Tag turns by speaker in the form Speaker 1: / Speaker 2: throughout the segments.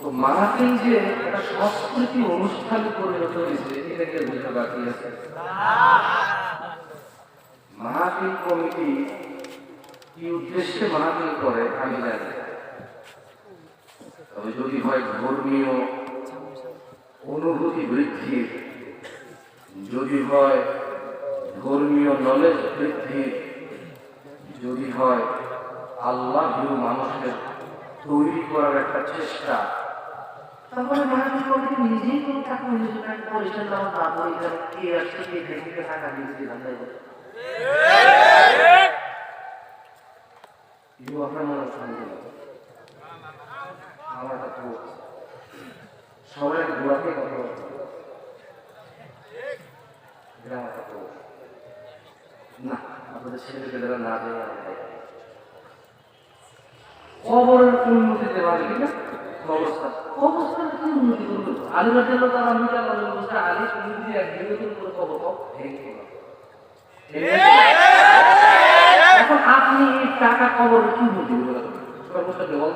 Speaker 1: তো মাহফিল যে একটা সংস্কৃতি অনুষ্ঠানে পরিণত হয়েছে এটা কেউ বুঝতে বাকি আছে। মাহফিল কমিটি কি উদ্দেশ্যে মাহফিল করে, আমি জানি তবে যদি হয় ধর্মীয় অনুভূতি বৃদ্ধির, যদি হয় ধর্মীয় নলেজ বৃদ্ধির, যদি হয় আল্লাহ মানুষের তৈরি করার একটা চেষ্টা তাহলে মাহফিল কমিটি নিজেই কোনো টাকা একটা পরিষ্কার আমার বাবা কে আসছে, কে দেখে টাকা দিয়েছিলাম সবাই ভুল। না, আপনাদের ছেলে পেলেরা না তাই। খবরের উন্নতি দেওয়া যায় না অবস্থা অবস্থার কি উন্নতি আলিবাদের লোক আর আমি জানা অবস্থা আলি, তুমি যদি খবর পাও ভেঙে এখন আপনি এই টাকা খবর কি করবে সর্বস্ব দেওয়াল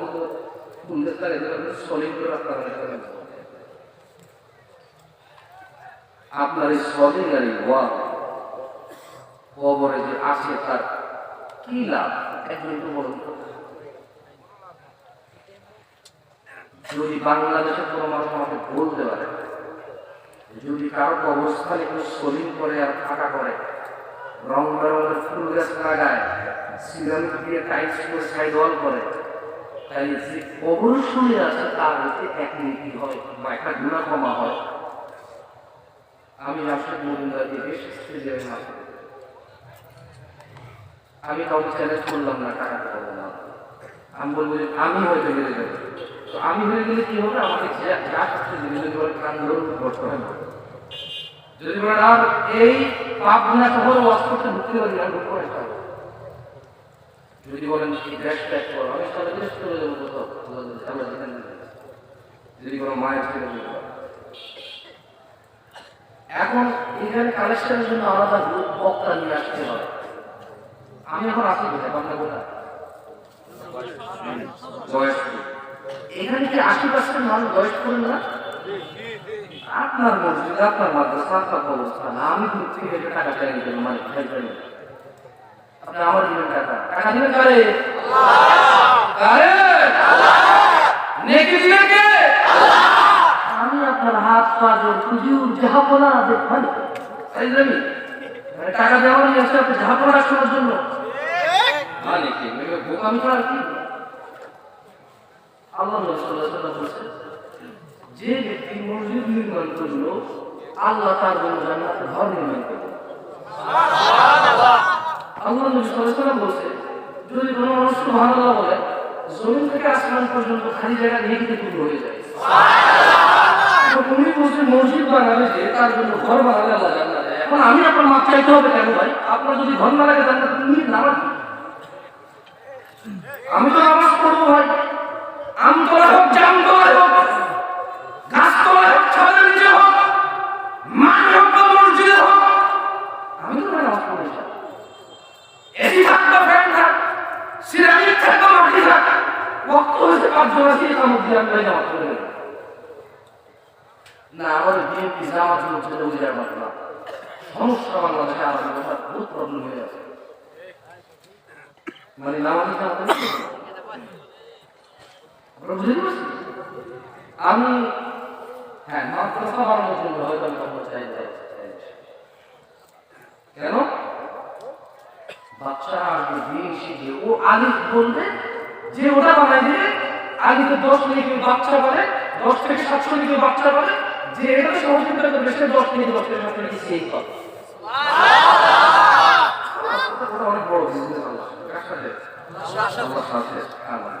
Speaker 1: সলিড করে আপনার আপনার এই সদিনারি ওয়াল কবরে যে আসে তার কি লাভ? একজন একটু বলুন তো। যদি বাংলাদেশের কোনো মানুষ আমাকে বলতে পারে, যদি কারও অবস্থানে একটু সলিং করে আর ফাঁকা করে, রং বেরঙের ফুল গাছ লাগায়, সিরামিক দিয়ে টাইলস করে সাইড ওয়াল করে তাই যে শুনে আছে তার হতে এক নীতি হয়, বা একটা গুণা কমা হয়। আমি রাশেদ মজুমদারকে বেশ স্টেজে আমি কাউকে চ্যালেঞ্জ করলাম না, টাকা পাবো না। আমি বলব যে আমি হয়তো হেরে যাব। তো আমি হয়ে গেলে কি হবে? আমাকে যা শাস্তি দিবে, যদি বলে ধরুন করতে হবে যদি বলেন আর এই পাবনা শহর ওয়াশ করতে ঢুকতে পারি না। যদি বলেন, এই দেশ আমি যাব যেখানে যদি কোনো মায়ের ছেলে এখন এখানে কালেকশনের জন্য আলাদা গ্রুপ বক্তা নিয়ে আসতে হবে। আমি এখন আসি কোথায়? বাংলা বয়স্ক এখানে কি আশি পার্সেন্ট মানুষ বয়স্ক করেন না আপনার মসজিদ আপনার মাদ্রাসা আপনার আমি থেকে টাকা চাই মানে আপনি আমার দিবেন টাকা। টাকা দিবেন কারে? কারে? নেকি কে? আমি আপনার হাত, পা, জোর, হুজুর জাহাপনা দেখবেন তাই জানি মানে টাকা দেওয়া নিয়ে এসে আপনি জাহাপনা শোনার জন্য। মানে কি? বোকামি করা কি? আল্লাহ রসুল্লাহ বলছেন যে ব্যক্তি মসজিদ নির্মাণ করল আল্লাহ তার জন্য জান্নাতের ঘর নির্মাণ করল। আল্লাহ নবী বলছে যদি কোনো মানুষ সুবহানাল্লাহ বলে জমিন থেকে আসমান পর্যন্ত খালি জায়গা নেকিতে পূর্ণ হয়ে যায়। তো উনি বলছেন মসজিদ বানাবে যে তার জন্য ঘর বানালে আল্লাহ জান্নাত। এখন আমি আপনার মাপ চাইতে হবে কেন ভাই? আপনার যদি ঘর না লাগে জান্নাত তুমি নামাজ আমি তো নামাজ পড়ব ভাই। আমতলা হোক জামতলা হোক, গাছতলা হোক ছাদের নিচে হোক মাঠ আমি তো হয়েছে গেলাম। না, আমাদের বিএনপি জামাত হচ্ছে উজিরার মাত্রা সমস্যা বাংলাদেশে, আমাদের বহুত প্রবলেম হয়ে আছে মানে নামাজি জামাত আপনারা বুঝতে পারছেন আমি হ্যাঁ মাদ্রাসা বানানোর জন্য হয়তো চাই। কেন বাচ্চারা আসবে দিন শিখে ও আলিফ বলবে যে ওটা বানাই দিলে আলিফে দশ লিখে বাচ্চা বলে দশ থেকে সাতশো লিখে বাচ্চা বলে যে এটা সহযোগিতা করবে সে দশ থেকে দশ থেকে সাতশো লিখে সেই পাবে ওটা অনেক বড় বিজনেস আল্লাহ। আল্লাহ।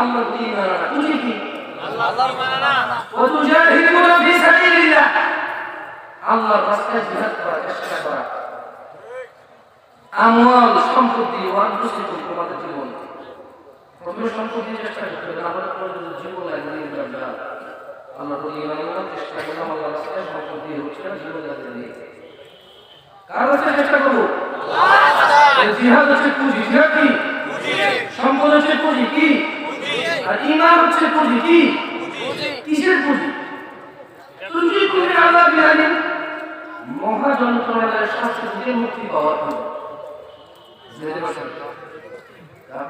Speaker 1: আল্লাহর দিন মানা না তুমি কি? আল্লাহর মানা না ও তুজাহিদুনা ফি সাবিলিল্লাহ। আল্লাহর রাস্তায় জিহাদ করার চেষ্টা করা। আমল সম্পত্তি ও আন্তরিক তোমাদের জীবন। প্রথমে সম্পত্তি চেষ্টা করতে হবে আমরা তোমাদের জীবন লাগিয়ে দিলাম আমরা বলি ইমানের চেষ্টা করলাম আল্লাহ রাস্তায় সম্পত্তি হচ্ছে না জীবন লাগিয়ে দিয়ে কার রাস্তায় চেষ্টা করব? জিহাদ হচ্ছে পুঁজি জিহাদ কি? সম্পদ হচ্ছে পুঁজি কি? আর ইমান হচ্ছে পুঁজি কি? কিসের পুঁজি তুই পুঁজি আল্লাহ বিহানি মহা যন্ত্রণালয়ের শাস্তি থেকে মুক্তি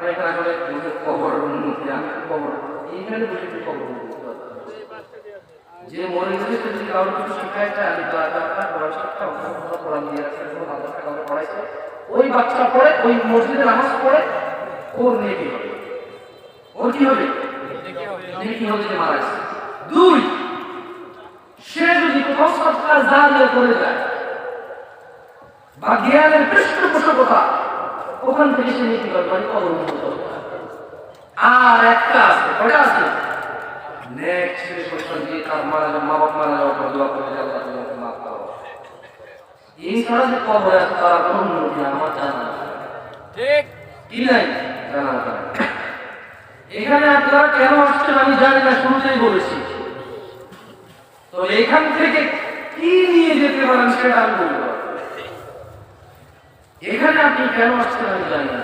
Speaker 1: এখানে আসলে কবর মুক্তি। আমি কবর। এইখানে বসে একটু কবর যে মরে গেছে সে যদি কারোর কিছু শিখায় চায় আমি তার তার পড়ার শিক্ষা অন্য দিয়ে রাখছে মাদ্রাসা কাউকে পড়াইছে ওই বাচ্চা পড়ে ওই মসজিদে নামাজ পড়ে ওর নেকি হবে? ওর কি হবে? নেকি হবে যে মারা গেছে? দুই সে যদি সৎকার জারিয়া করে যায় বা জ্ঞানের পৃষ্ঠপোষকতা ওখান থেকে সে নীতি করে মানে অবলম্বন করবে আর একটা আছে কয়টা আছে? নেক্সট ছেলে সন্তান দিয়ে তার মারা যাওয়া মা বাপ মারা যাওয়ার পর দোয়া করে আল্লাহ মাফ করো। এই ছাড়া যে কবর আছে কোনো উন্নতি আমার জানা
Speaker 2: ঠিক।
Speaker 1: কি নাই? জানা। এখানে আপনারা কেন আসছেন আমি জানি না শুরুতেই বলেছি তো এখান থেকে কি নিয়ে যেতে পারেন সেটা আমি বলবো এখানে আপনি কেন আসছেন আমি জানি না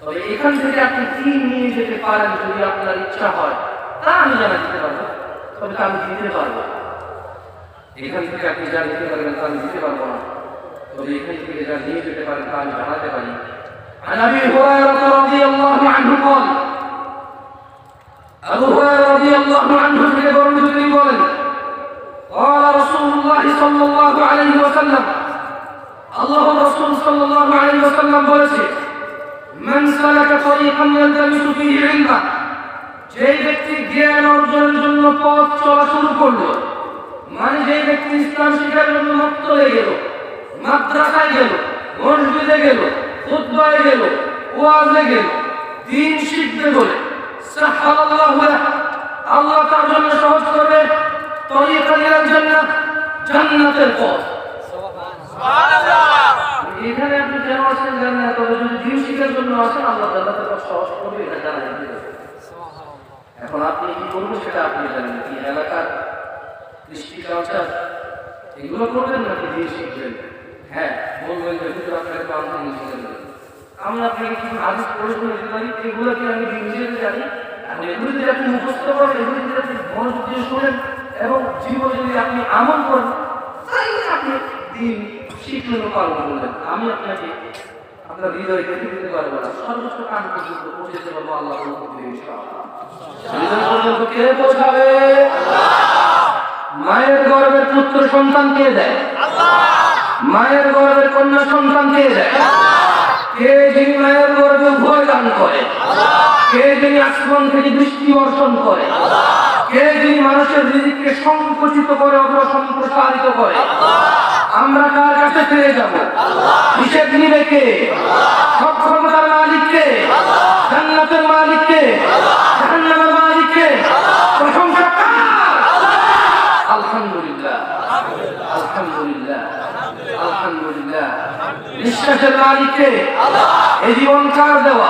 Speaker 1: তবে এখান থেকে আপনি কি নিয়ে যেতে পারেন যদি আপনার ইচ্ছা হয় তা আমি জানা দিতে পারবো তবে তা আমি দিতে পারবো না। এখান থেকে আপনি যা নিতে পারবেন তা আমি দিতে পারবো না তবে এখান থেকে যা নিয়ে যেতে পারেন তা আমি জানাতে পারি عن ابي هريره رضي الله عنه قال আপনি কি করবেন সেটা আপনি জানেন। কি এলাকার কৃষ্টি কালচার এগুলো করবেন নাকি দিয়ে শিখবেন? হ্যাঁ বলবেন যে হুজুর, আপনাকে তো আমি জিনিস শিখে দেবেন আমি আপনাকে কিছু করে করে দিতে পারি এগুলো কি আমি হিসেবে জানি? আর এগুলো যদি আপনি মুখস্থ করেন, এগুলো যদি আপনি মনোযোগ দিয়ে শোনেন এবং জীবনে যদি আপনি আমল করেন, তাহলে আপনি দিন শিখলেন পালন করলেন। আমি আপনাকে আপনার হৃদয় কেটে দিতে পারব না। সর্বোচ্চ কান পর্যন্ত পৌঁছে পারব আল্লাহ কে পৌঁছাবে? মায়ের গর্ভের পুত্র সন্তান কে দেয়? মায়ের গর্ভের কন্যা সন্তান কে দেয়? কে যিনি মায়ের গর্ভে ভয় দান করে? কে যিনি আসমান থেকে বৃষ্টি বর্ষণ করে? কে যিনি মানুষের রিজিককে সংকুচিত করে অথবা সম্প্রসারিত করে? আমরা কার কাছে ফিরে যাব? হিসেব নিবে কে? সক্ষমতার মালিককে জান্নাতের মালিককে জাহান্নামের মালিককে প্রশংসা কার? আলহামদুলিল্লাহ। আলহামদুলিল্লাহ। আলহামদুলিল্লাহ। বিশ্বাসের মালিককে এই জীবন কার দেওয়া?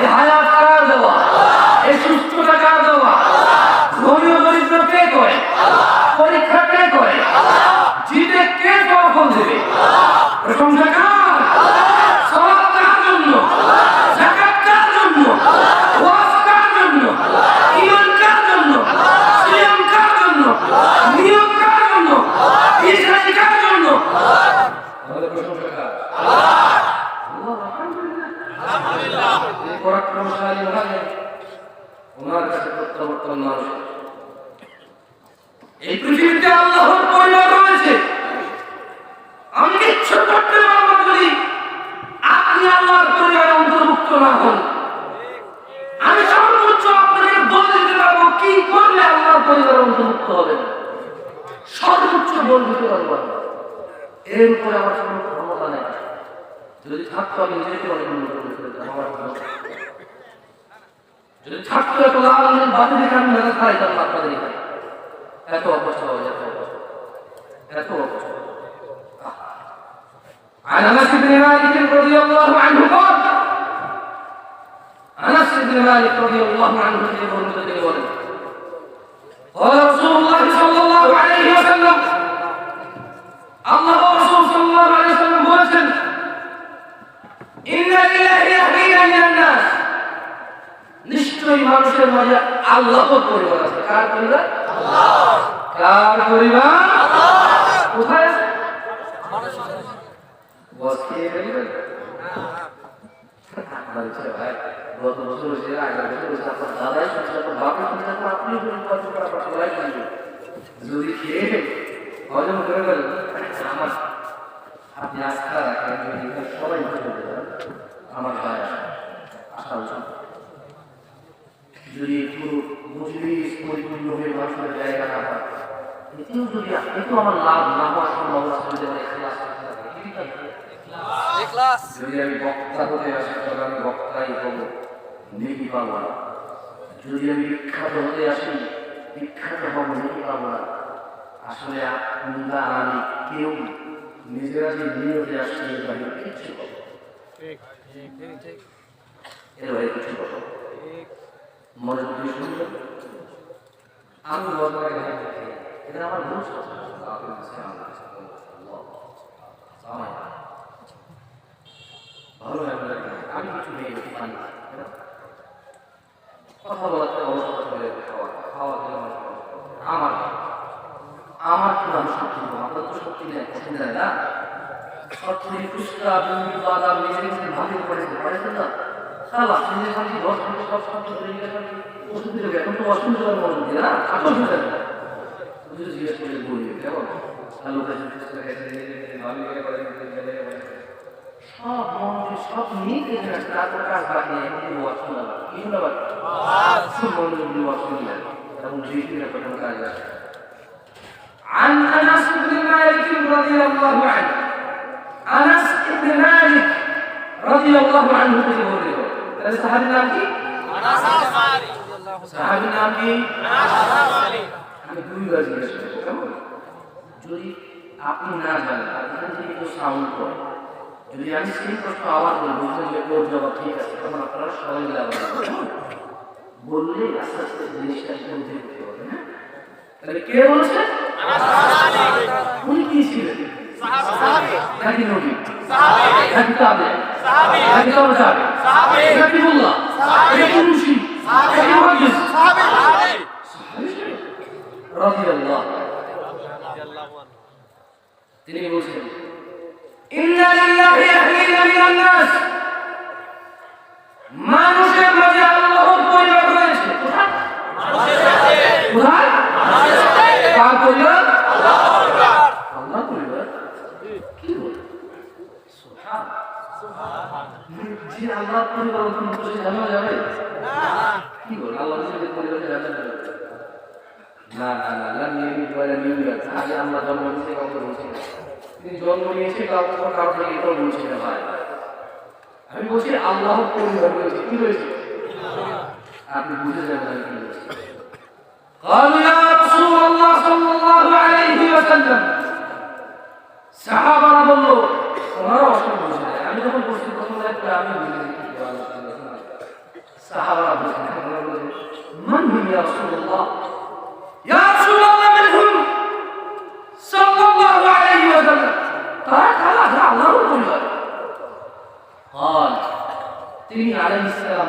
Speaker 1: এই হায়াত কার দেওয়া? এই সুস্থতা কার দেওয়া? ধনী ও দরিদ্র কে করে পরীক্ষা কে করে কে ফলাফল দেবে? প্রশংসা কার সওয়াব কার জন্য যাকাত কার জন্য ওয়াজ কার জন্য ঈমান কার জন্য সিয়াম কার জন্য নিয়ম কার জন্য ইসরাইল কার জন্য আমাদের প্রশংসা কার আল্লাহ আলহামদুলিল্লাহ এই পরাক্রমশালী মহাজন ওনার কাছে প্রত্যাবর্তন মানুষ এই পৃথিবীতে আল্লাহর পরিবার রয়েছে আমি কিচ্ছু করতে পারব না যদি আপনি আল্লাহর পরিবারে অন্তর্ভুক্ত না হন আমি সর্বোচ্চ আপনাকে বলে দিতে পারব কি করলে আল্লাহর পরিবারে অন্তর্ভুক্ত হবে সর্বোচ্চ বল দিতে পারব আমি। এর উপরে আমার কোনো ক্ষমতা নেই যদি থাকতো আমি নিজেকে অনেক উন্নত করে ফেলতাম আমার ক্ষমতা। যদি থাকতো এত লাল বাদে দেখে আমি মেরে খাইতাম না আপনাদের এখানে এত অবস্থা হয়ে এত অবস্থা এত অবস্থা عن انس بن مالك رضي الله عنه قال انس بن مالك رضي الله عنه يقول قال رسول الله صلى الله عليه وسلم الله ورسول صلى الله عليه وسلم বলেছেন إن لله يحيي من الناس নিশ্চয়ই মানুষের মাঝে আল্লাহ পরিবার আছে কার পরিবার কার পরিবার? কোথায়? গত বছর বছর হয়েছে, আপনার খেয়ে হজম করে আমার আস্থা সবাই আমার ভাই আশা উচিত যদি পুরো মজলিস পরিপূর্ণ হয়ে মানুষের জায়গা না হয় এতেও যদি এতেও আমার লাভ না হওয়ার সম্ভাবনা যদি আমার এখলাস যদি আমি বক্তা হতে আসি তবে আমি বক্তাই হব নেকি পাবো না যদি আমি বিখ্যাত হতে আসি বিখ্যাত হব নেকি পাবো না আসলে আমরা আমি কেউ নিজেরা যে নিয়তে আসছি এর কিচ্ছু পাবো আমি বলবার এটা আমার আল্লাহ, আমার ভালো আমি কিছু নেই পানি কথা বলাতে অবস্থা চলে আমার আমার কি? মানুষ শক্তি তো শক্তি নেই কঠিন দেয় না? সত্যি ফুচকা এখন তো অসুবিধা নেই বুঝে জিজ্ঞেস করে বলি কেমন হ্যালো ফুচকা খেয়েছে নিজে নিজে ভাঙিয়ে করে সব মন্দির সব নিয়ে দেখে আসছে তারপর কাজ বাকি নেই এমনি ওয়াশ শোনা বাকি কি শোনা বাকি খুব মনোযোগ দিয়ে ওয়াশ শুনলে এবং জিকির একটা কোনো কাজ আছে عن انس بن مالك رضي الله عنه انس بن مالك رضي الله عنه থেকে বলে তাহলে সাহাবীর নাম কি সাহাবীর নাম কি আমি দুইবার জিজ্ঞেস করবো কেমন যদি আপনি না জানেন আর এখান থেকে কেউ সাউন্ড করে যদি আমি সেই প্রশ্ন আবার বলি বুঝলেন যে ওর জবাব ঠিক আছে তখন আপনারা সবাই মিলে আবার বললে আস্তে আস্তে জিনিসটা বুঝতে উঠতে হবে হ্যাঁ? তাহলে কে বলছে? উনি কি ছিলেন? নাকি নবী? নাকি তাবে? নাকি তরজাবে নাকি মোল্লা? নাকি মুন্সি নাকি মুহাদ্দিস রাদিয়াল্লাহু তিনি বলছেন ইন্না বলে? বলে? না না না না, নিয়ে পয়লা নিয়ে আগে আমরা জন্ম নিয়েছি কাউকে বলছি না তিনি জন্ম নিয়েছে কাউকে কাউকে এটাও বলছি না, ভাই। আমি বলছি আল্লাহ পরিবার রয়েছে কি রয়েছে আপনি বুঝে যাবেন আমি কি বলছি قالوا يا رسول الله صلى الله عليه وسلم সাহাবারা বলল ওনারা অসম বুঝে নেয়। আমি যখন বলছি প্রথম একটা আমি বুঝে নিই কি বলা হচ্ছে। সাহাবারা বুঝে নেয়। ওনারা বলছে, মান হুম ইয়া রাসূলুল্লাহ ইয়া রাসূলুল্লাহ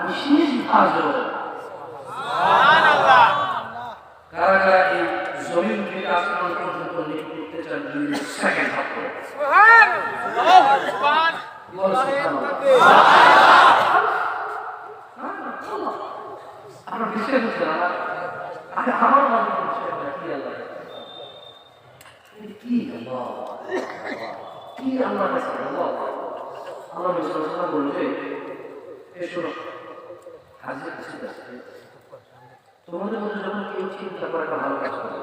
Speaker 1: বিশেষ হাজর কারা কারা এই জমিন থেকে আসমান পর্যন্ত লিখতে চান দুই সেকেন্ড থাকবে আমার বিশ্বাস হচ্ছে না আমার মনে হচ্ছে কি আল্লাহ কি আল্লাহ? বলছে হাজির কিছু আছে তোমাদের মধ্যে যখন কেউ চিন্তা করে একটা ভালো কাজ করে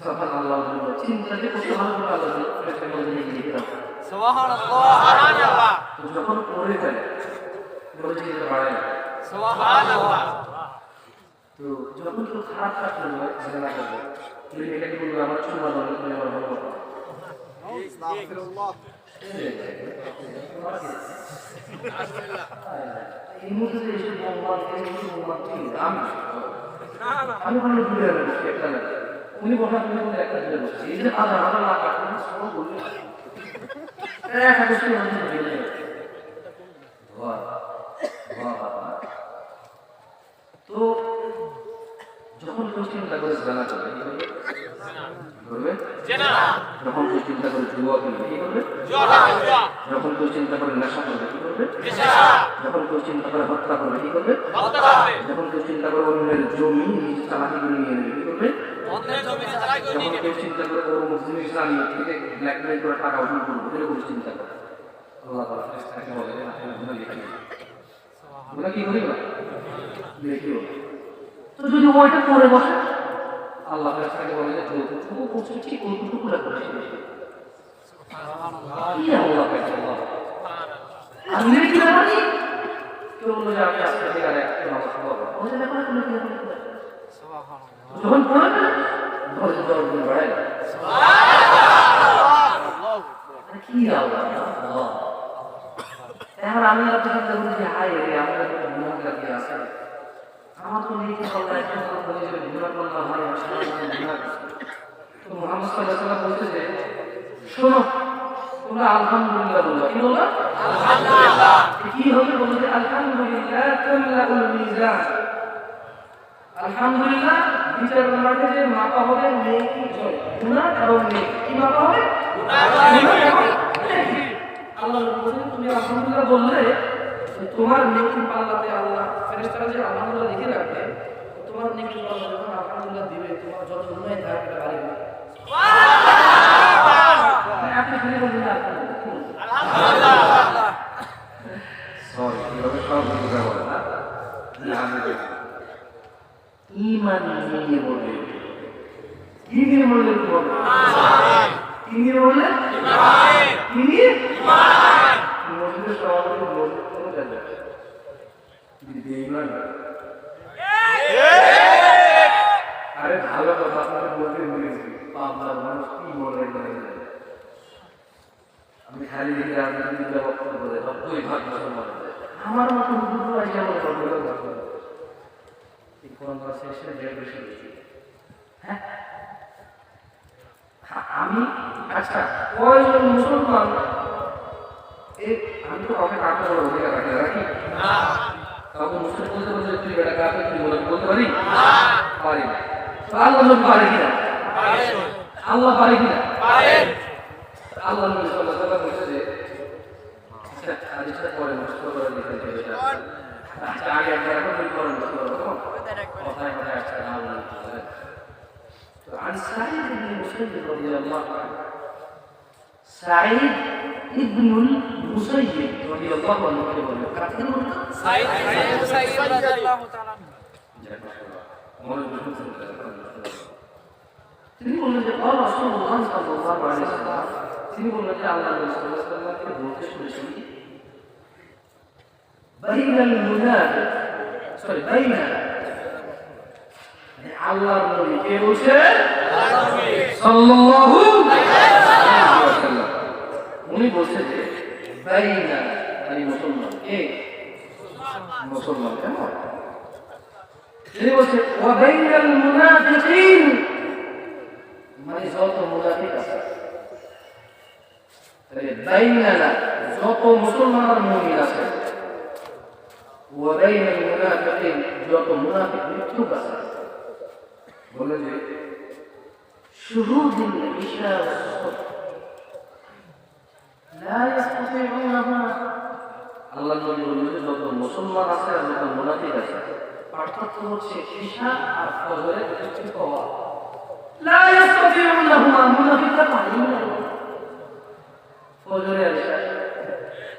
Speaker 1: তখন আল্লাহ চিন্তা যে করতে ভালো করে আল্লাহ বলবে, এটা নিয়ে লিখে তো যখন পড়ে ফেলে বলে চিন্তা বাড়ায় তো যখন কেউ খারাপ কাজ করবে তুমি এটাকে বলবে? আমার চুমা দলে আমার ভালো কথা আমি ওখানে দূরে একটা উনি বসা তুমি বলে একটা দূরে বসছি এই যে হাজার হাজার লাখ এক হাজার তো যখন কেউ চিন্তা করে জানা করবে করবে? করবে যখন কেউ চিন্তা করে জুয়া কিনবে কি করবে যখন কেউ চিন্তা করে নেশা করবে কি করবে যখন কেউ চিন্তা করে হত্যা করবে কি করবে যখন কেউ চিন্তা করে অন্যের জমি নিজ চালাকি করে নিয়ে নেবে কি করবে যখন কেউ চিন্তা করে ওর মুসলিম ইসলামী থেকে ব্ল্যাকমেল করে টাকা উঠান করব এরকম চিন্তা করে আল্লাহ তালা বলে কি করি না লিখিও না। তো যদি ওইটা করে বসে আল্লাহ ফেরেশতাকে বলে যে যতটুকু করছে ঠিক ওইটুকু করে। কি? আমি লিখি মানে কেউ বলল আমি আজকে আর একটা নামাজ পড়ব কি? যখন পড়ে না দশ গুণ বাড়ায় কি আল্লাহ আল্লাহ। এখন আমি আপনি চিন্তা করি যে হাই রে আমার একটা গুণাহ লাগিয়ে আছে আমার তো নেই আল্লাহ একটা কথা। তো মুহাম্মদ বলছে যে শোনো তোমরা আলহামদুলিল্লাহ বলবা কি বলবা আলহামদুলিল্লাহ কি হবে বলবে যে আলহামদুলিল্লাহ তামলাউল মিজান। আলহামদুলিল্লাহ বিচার মাঠে যে মাপা হবে নেকি জয়। গুনাহ এবং নেকি। কি মাপা হবে? গুনাহ এবং নেকি। আল্লাহ বলেন তুমি আলহামদুলিল্লাহ বললে তোমার নেকি পাল্লাতে আল্লাহ ফেরেশতারা যে আলহামদুলিল্লাহ লিখে রাখবে তোমার নেকি পাল্লা যখন আলহামদুলিল্লাহ দিবে তোমার যত গুনাহ থাকে এটা বাড়ি আপনি খালি বলবেন আলহামদুলিল্লাহ সরি কীভাবে সব বুঝতে পারে না। ইমান নিয়ে বলবে কি নিয়ে বললে কি বলবে কি নিয়ে বললে? কি নিয়ে? মসজিদের সভাপতি মসজিদ কোনো যাবে আরে ভালো কথা আপনাকে বলতে বলেছি পাবনার মানুষ কি মনে আমি খালি দিকে রাজনীতি দিকে বক্তব্য দেয় নব্বই ভাগ আমার মতো হুজুর আসে আমার কোরআন করা শেষে দেড় বেশি হ্যাঁ? আমি আচ্ছা কয়জন মুসলমান আমি তো কাউকে বড় রাখি না, তখন মুসলিম বলতে বলতে তুই বেটা কাকে তুই বলে বলতে পারি? পারি না। আল্লাহ নবী পারে কিনা? আল্লাহ পারে কিনা? আল্লাহ নবী সাল্লাল্লাহু আলাইহি ওয়াসাল্লাম বলেছে আচ্ছা, সাইদ ইবনুল মুসাইয়িব রাদিয়াল্লাহু আনহু বলেন কাতির বলতো সাইদ সাইদ রাদিয়াল্লাহু তাআলা তিনি বললেন যে আল্লাহ রাসূলুল্লাহ সাল্লাল্লাহু আলাইহি ওয়াসাল্লাম তিনি বললেন যে আল্লাহ রাসূলুল্লাহ সাল্লাল্লাহু আলাইহি ওয়াসাল্লাম বলতে শুনেছি সরি বাইন মানে আল্লাহর নবী কে বলছে? সাল্লাল্লাহু মুসলমান কেমন তিনি বলছে ওয়া বাইনাল মুনাফিকিন মানে যত মুনাফিক আছে তাহলে বাইনানা যত মুসলমান আর মুমিন আছে ওয়া বাইনাল মুনাফিকিন যত মুনাফিক মিথ্যুক আছে বলে যে شهود العشاء والصبح لا يستطيعونهما আল্লাহ নবী যে, যত মুসলমান আছে আর যত মোনাফিক আছে, পার্থক্য হচ্ছে ঈশা আর ফজরের লা না ঈশা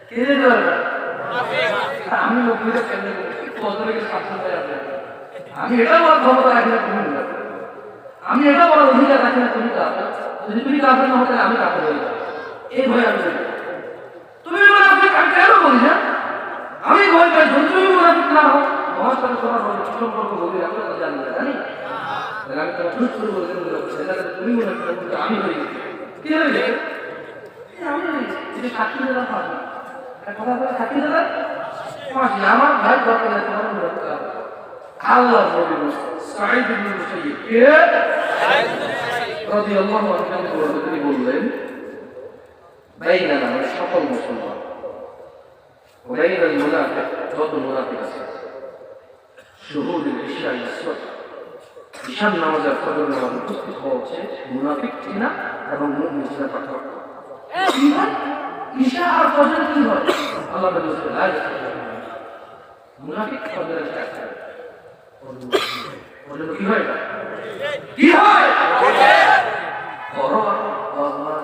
Speaker 1: কে আমি লোকদের কেন ফজরের আমি এটা বলার ক্ষমতা রাখি না, তুমি আমি এটা বলার অধিকার রাখি না, তুমি কাফের। যদি তুমি কাফের না হতে, আমি কাফের হয়ে এই ভয় আমি আমি ভয় পাই যদি তুমি মুনাফিক না হও আমার সাথে তোমার সম্পর্ক বলি রাখলে তো জানি না, জানি। আমি বলে তুমি মুনাফিক আমি হই কি আমি যদি সাক্ষী দিলাম কথা বলে সাক্ষী আমার ভাই দরকার নেই, তোমার মুনাফিক হবে। আল্লাহ নবী সাঈদ ইবনে মুসাইয়্যিব কে? রাদিয়াল্লাহু আনহু তিনি বললেন, বাইনানা সকল মুসলমান। وبين المنافق যত মুনাফিক আছে শুহুদ ইশাই আসওয়াদ ঈশান নামাজে ফজর নামাজে উপস্থিত হওয়া হচ্ছে মুনাফিক কিনা এবং মুমিন কিনা পার্থক্য কি হয়? ঈশা আর ফজর কি হয় আল্লাহ নবী বলেছেন, লা ইয়াস্তাওয়ি। মুনাফিক ফজর এসে একটা ফজর কি হয় এটা? কি হয় বড় আল্লাহ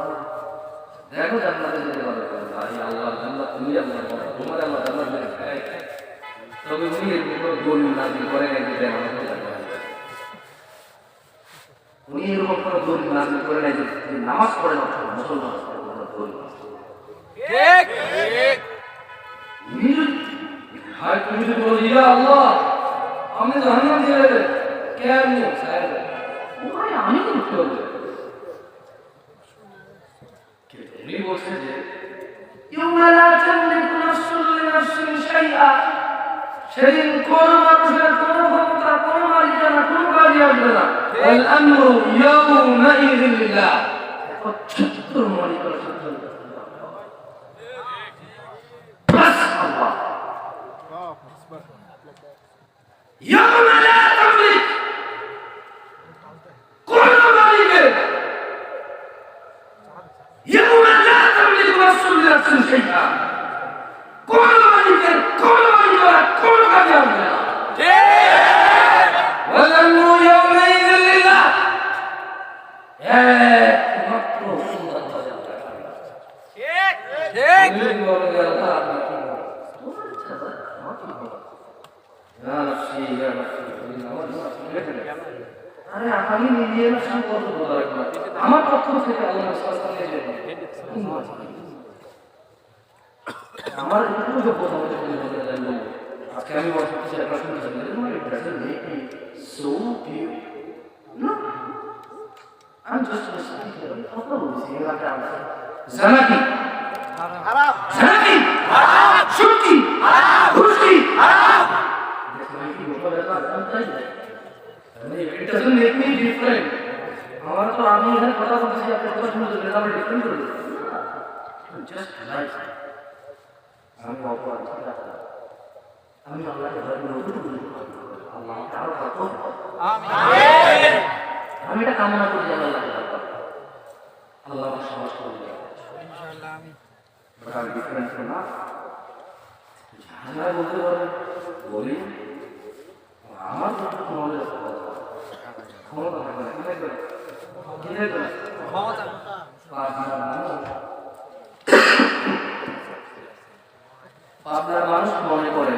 Speaker 1: দেখো জান্নাতে যেতে পারবে তবে উনি এর করে নাই যে। উনি কোনো দলিল নাজিল করে নাই যে নামাজ পড়ে না মুসলমান কোনো দলিল তুমি যদি বলো ইয়া আল্লাহ আমি জাহান্নাম আমি হবে। উনি যে ইউমা লা তামলিকু নাফসুন লিনাফসিন শাইআ সেদিন কোন মানুষের কোন ক্ষমতা কোন মালিকানা কোন কাজে আসবে না আল আমরু ইয়াউমা ইযিন লিল্লাহ পঁচাত্তর মালিকানা সিদ্ধান্ত বাস আল্লাহ ইয়াউমা লা Thank you. আমি এখানে কথা বলছি আপনার কথা শুনতে গেলে আমার ডিফারেন্ট করে জাস্ট লাইক আমি অপরাধ আমি আল্লাহকে ভয় নতুন আল্লাহ আরও ভালো আমি এটা কামনা করি আল্লাহ আল্লাহ সাহস করে দেবে বাট আমি ডিফারেন্ট না ঝামেলা বলতে পারেন বলি আমার ক্ষমতা থাকবে না। পাবনার মানুষ মানুষ মনে করে